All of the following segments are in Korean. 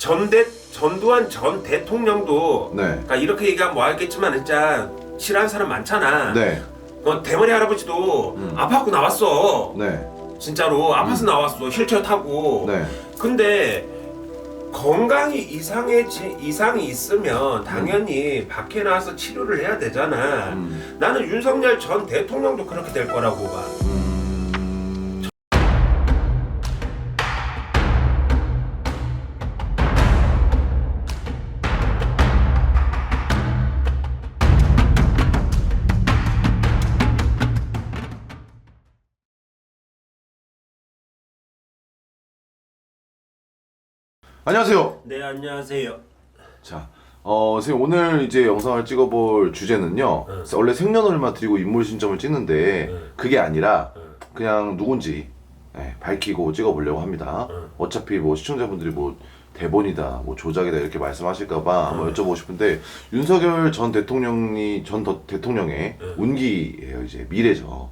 전대 전두환 전 대통령도 네. 그러니까 이렇게 얘기하면 뭐 하겠지만 진짜 싫어하는 사람 많잖아. 네. 어, 대머리 할아버지도 음. 아파갖고 나왔어. 네. 진짜로 아파서 나왔어. 휠체어 타고. 네. 근데 건강이 이상해지 이상이 있으면 당연히 밖에 나와서 치료를 해야 되잖아. 음. 나는 윤석열 전 대통령도 그렇게 될 거라고 봐. 안녕하세요. 네 안녕하세요. 자, 어, 선생님 오늘 이제 영상을 찍어볼 주제는요. 응. 원래 생년월일만 드리고 인물 신점을 찍는데 응. 그게 아니라 응. 그냥 누군지 예, 밝히고 찍어보려고 합니다. 응. 어차피 뭐 시청자분들이 뭐 대본이다, 뭐 조작이다 이렇게 말씀하실까봐 한번 여쭤보고 싶은데 윤석열 전 대통령이 전 더- 대통령의 응. 운기예요, 이제 미래죠.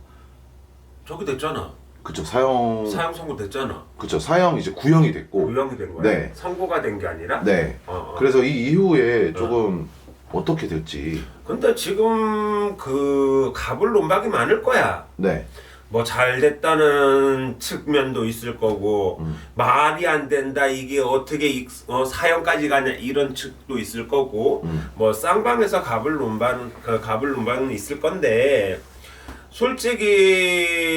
저기 됐잖아. 그쵸 사형, 사형 선고 됐잖아. 그쵸 사형 이제 구형이 됐고, 구형이 된 거야. 네. 선고가 된 게 아니라. 네. 어, 어. 그래서 이 이후에 조금 어떻게 될지, 근데 지금 그 갑을 논박이 많을 거야. 네. 뭐 잘 됐다는 측면도 있을 거고 음. 말이 안 된다 이게 어떻게 이- 어, 사형까지 가냐 이런 측도 있을 거고 음. 뭐 쌍방에서 갑을 논반 그 갑을 논반은 있을 건데 솔직히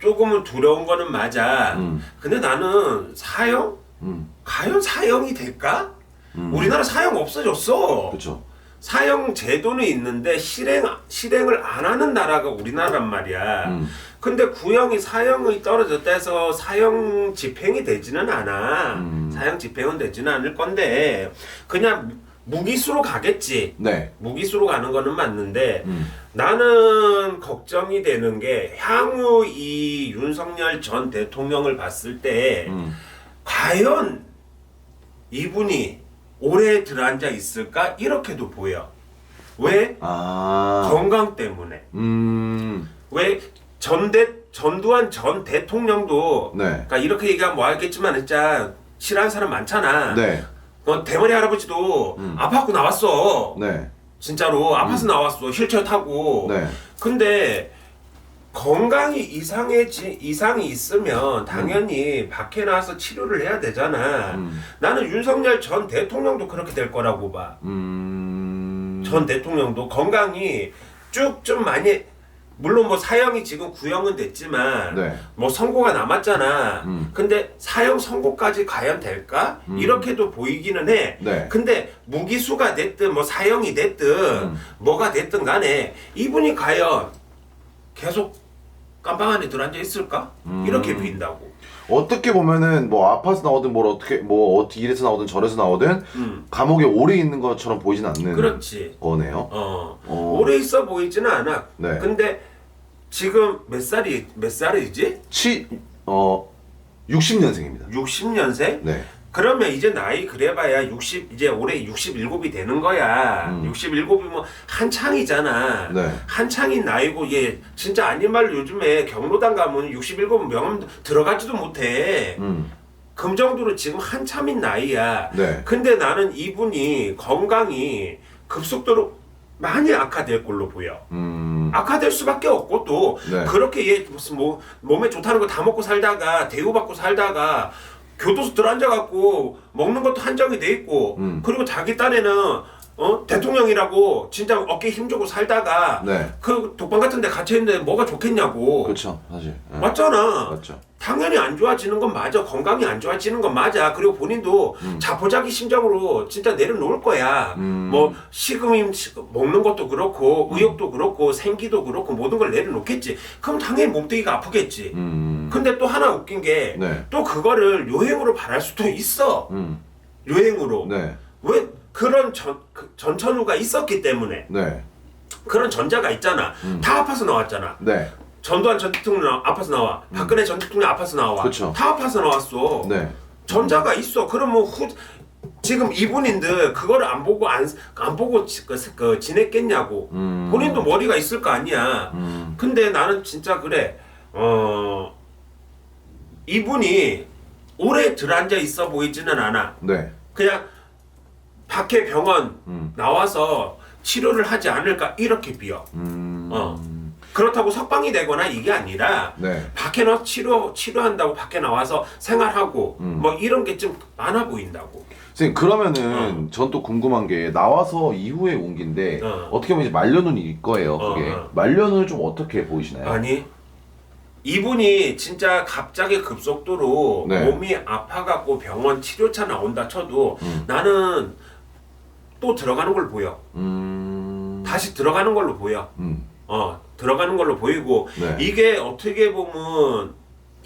조금은 두려운 거는 맞아. 음. 근데 나는 사형 음. 과연 사형이 될까? 음. 우리나라 사형 없어졌어. 그쵸. 사형 제도는 있는데 실행 실행을 안 하는 나라가 우리나라란 말이야. 음. 근데 구형이 사형이 떨어졌다 해서 사형 집행이 되지는 않아. 음. 사형 집행은 되지는 않을 건데 그냥 무기수로 가겠지. 네. 무기수로 가는 거는 맞는데 음. 나는 걱정이 되는 게 향후 이 윤석열 전 대통령을 봤을 때 음. 과연 이분이 오래 들어앉아 있을까 이렇게도 보여. 왜? 아. 건강 때문에. 음. 왜 전대 전두환 전 대통령도 네. 그러니까 이렇게 얘기하면 뭐 하겠지만 진짜 싫어하는 사람 많잖아. 네. 어, 대머리 할아버지도 음. 아파갖고 나왔어. 네. 진짜로 아파서 나왔어. 휠체어 타고. 네. 근데 건강이 이상해지 이상이 있으면 당연히 밖에 나와서 치료를 해야 되잖아. 음. 나는 윤석열 전 대통령도 그렇게 될 거라고 봐. 음. 전 대통령도 건강이 쭉 좀 많이 물론 뭐 사형이 지금 구형은 됐지만 네. 뭐 선고가 남았잖아. 음. 근데 사형 선고까지 과연 될까? 음. 이렇게도 보이기는 해. 네. 근데 무기수가 됐든 뭐 사형이 됐든 음. 뭐가 됐든 간에 이분이 과연 계속 깜방 안에 들어앉아 있을까? 음. 이렇게 보인다고. 어떻게 보면은 뭐 아파서 나오든 뭘 어떻게 뭐 어떻게 이래서 나오든 저래서 나오든 음. 감옥에 오래 있는 것처럼 보이진 않는 그렇지. 거네요. 어. 어. 오래 있어 보이지는 않아. 네. 근데 지금 몇 살이 몇 살이지? 치 어 60년생입니다. 60년생? 네. 그러면 이제 나이 그래봐야 60 이제 올해 67이 되는 거야. 음. 67이면 한창이잖아. 네. 한창인 나이고 얘 진짜 아닌 말로 요즘에 경로당 가면 67 명함 들어가지도 못해. 음. 그 정도로 지금 한참인 나이야. 네. 근데 나는 이분이 건강이 급속도로 많이 악화될 걸로 보여. 음. 악화될 수밖에 없고 또 네. 그렇게 얘 무슨 뭐 몸에 좋다는 거 다 먹고 살다가 대우받고 살다가 교도소 들어앉아갖고 먹는 것도 한정이 돼 있고 음. 그리고 자기 딴에는 어 대통령이라고 진짜 어깨 힘주고 살다가 네. 그 독방 같은 데 갇혀 있는데 뭐가 좋겠냐고 그렇죠. 사실. 네. 맞잖아 맞죠. 당연히 안 좋아지는 건 맞아 건강이 안 좋아지는 건 맞아 그리고 본인도 음. 자포자기 심정으로 진짜 내려놓을 거야 음. 뭐 식음 먹는 것도 그렇고 의욕도 그렇고 생기도 그렇고 모든 걸 내려놓겠지 그럼 당연히 몸뚱이가 아프겠지 음. 근데 또 하나 웃긴 게 또 네. 그거를 요행으로 바랄 수도 있어 음. 요행으로 네. 왜 그런 전, 그 전천후가 있었기 때문에 네. 그런 전자가 있잖아 음. 다 아파서 나왔잖아 네. 전두환 전 대통령 아파서 나와 박근혜 전 대통령 아파서 나와 그쵸. 다 아파서 나왔어 네. 전자가 있어. 그러면 후 지금 이분인들 그거를 안 보고 안, 안 보고 지, 그, 그 지냈겠냐고. 음. 본인도 머리가 있을 거 아니야. 음. 근데 나는 진짜 그래. 어 이분이 오래 들어앉아 있어 보이지는 않아. 네. 그냥 밖에 병원 음. 나와서 치료를 하지 않을까 이렇게 비어. 음. 어. 그렇다고 석방이 되거나 이게 아니라 네. 밖에 나와 치료 치료한다고 밖에 나와서 생활하고 음. 뭐 이런 게 좀 많아 보인다고. 선생님 그러면은 전또 궁금한 게 나와서 이후에 옮긴데 어. 어. 떻게 보면 이제 말년운일 거예요. 어, 그게 어. 말년운을 좀 어떻게 보이시나요? 아니 이분이 진짜 갑자기 급속도로 네. 몸이 아파갖고 병원 치료차 나온다 쳐도 음. 나는 또 들어가는 걸 보여. 음. 다시 들어가는 걸로 보여. 음. 어 들어가는 걸로 보이고 네. 이게 어떻게 보면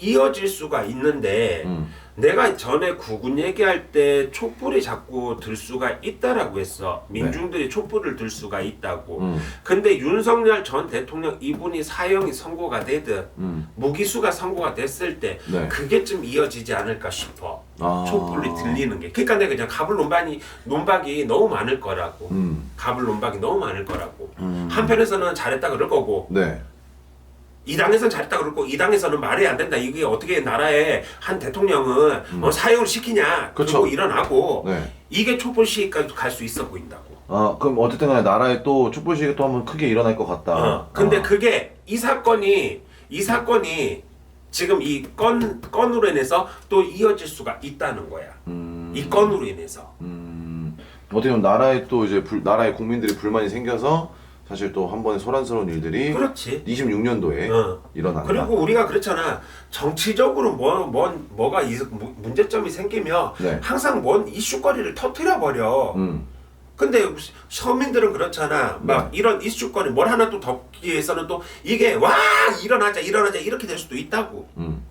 이어질 수가 있는데 음. 내가 전에 구군 얘기할 때 촛불이 자꾸 들 수가 있다라고 했어. 민중들이 촛불을 들 수가 있다고. 음. 근데 윤석열 전 대통령 이분이 사형이 선고가 되든 음. 무기수가 선고가 됐을 때 네. 그게 좀 이어지지 않을까 싶어. 아. 촛불이 들리는 게. 그러니까 내가 그냥 갑을 논박이 논박이 너무 많을 거라고. 음. 갑을 논박이 너무 많을 거라고. 음. 한편에서는 잘했다 그럴 거고 네. 이 당에서는 잘했다 그럴 거고 이 당에서는 말이 안 된다. 이게 어떻게 나라의 한 대통령은 어, 사형을 시키냐. 음. 그쵸. 그리고 일어나고 네. 이게 촛불 시위까지 갈 수 있어 보인다고. 아 그럼 어쨌든 간에 나라에 또 촛불 시위가 또 한번 크게 일어날 것 같다. 어, 근데 아. 그게 이 사건이 이 사건이 지금 이 건 건으로 인해서 또 이어질 수가 있다는 거야. 음. 이 건으로 인해서. 음. 어떻게 보면 나라에 또 이제 불, 나라의 국민들이 불만이 생겨서 사실 또 한 번에 소란스러운 일들이 그렇지. 26년도에 어. 일어난다. 그리고 우리가 그렇잖아. 정치적으로 뭐, 뭐 뭐가 이, 무- 문제점이 생기면 네. 항상 뭔 이슈거리를 터트려 버려. 음. 근데 서민들은 그렇잖아. 막 네. 이런 이슈거리 뭘 하나 또 덮기 위해서는 또 이게 와 일어나자 일어나자 이렇게 될 수도 있다고. 음.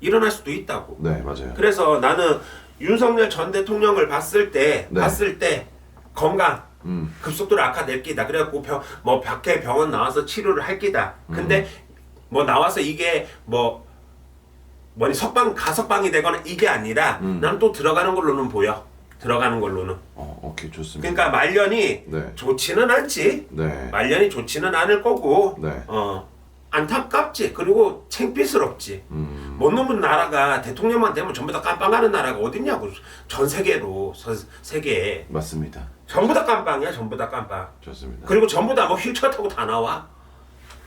일어날 수도 있다고. 네 맞아요. 그래서 나는 윤석열 전 대통령을 봤을 때 네. 봤을 때 건강 음. 급속도로 악화될 기다. 그래갖고 병, 뭐 밖에 병원 나와서 치료를 할 기다. 근데 음. 뭐 나와서 이게 뭐 뭐니 석방 가석방이 되거나 이게 아니라 음. 난또 들어가는 걸로는 보여. 들어가는 걸로는. 어 오케이 좋습니다. 그러니까 말년이 네. 좋지는 않지. 네. 말년이 좋지는 않을 거고. 네. 어 안타깝지. 그리고 창피스럽지. 음. 못 넘은 나라가 대통령만 되면 전부 다 깜빵하는 나라가 어딨냐고 전 세계로 전 세계에 맞습니다. 전부 다 깜빵이야 전부 다 깜빵 좋습니다. 그리고 전부 다 뭐 휠체어 타고 다 나와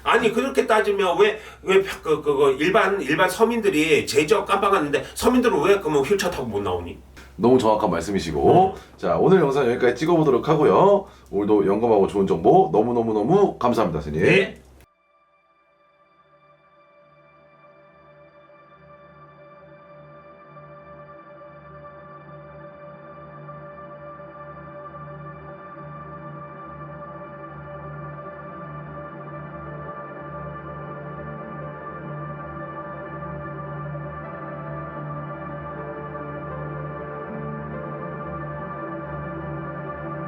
아니 그렇게 따지면 왜왜그 그 일반 일반 서민들이 제적 깜빵 갔는데 서민들은 왜 그러면 휠체어 타고 못 나오니 너무 정확한 말씀이시고 자 오늘 영상 여기까지 찍어보도록 하고요. 오늘도 영감하고 좋은 정보 너무 너무 너무 감사합니다, 스님. 네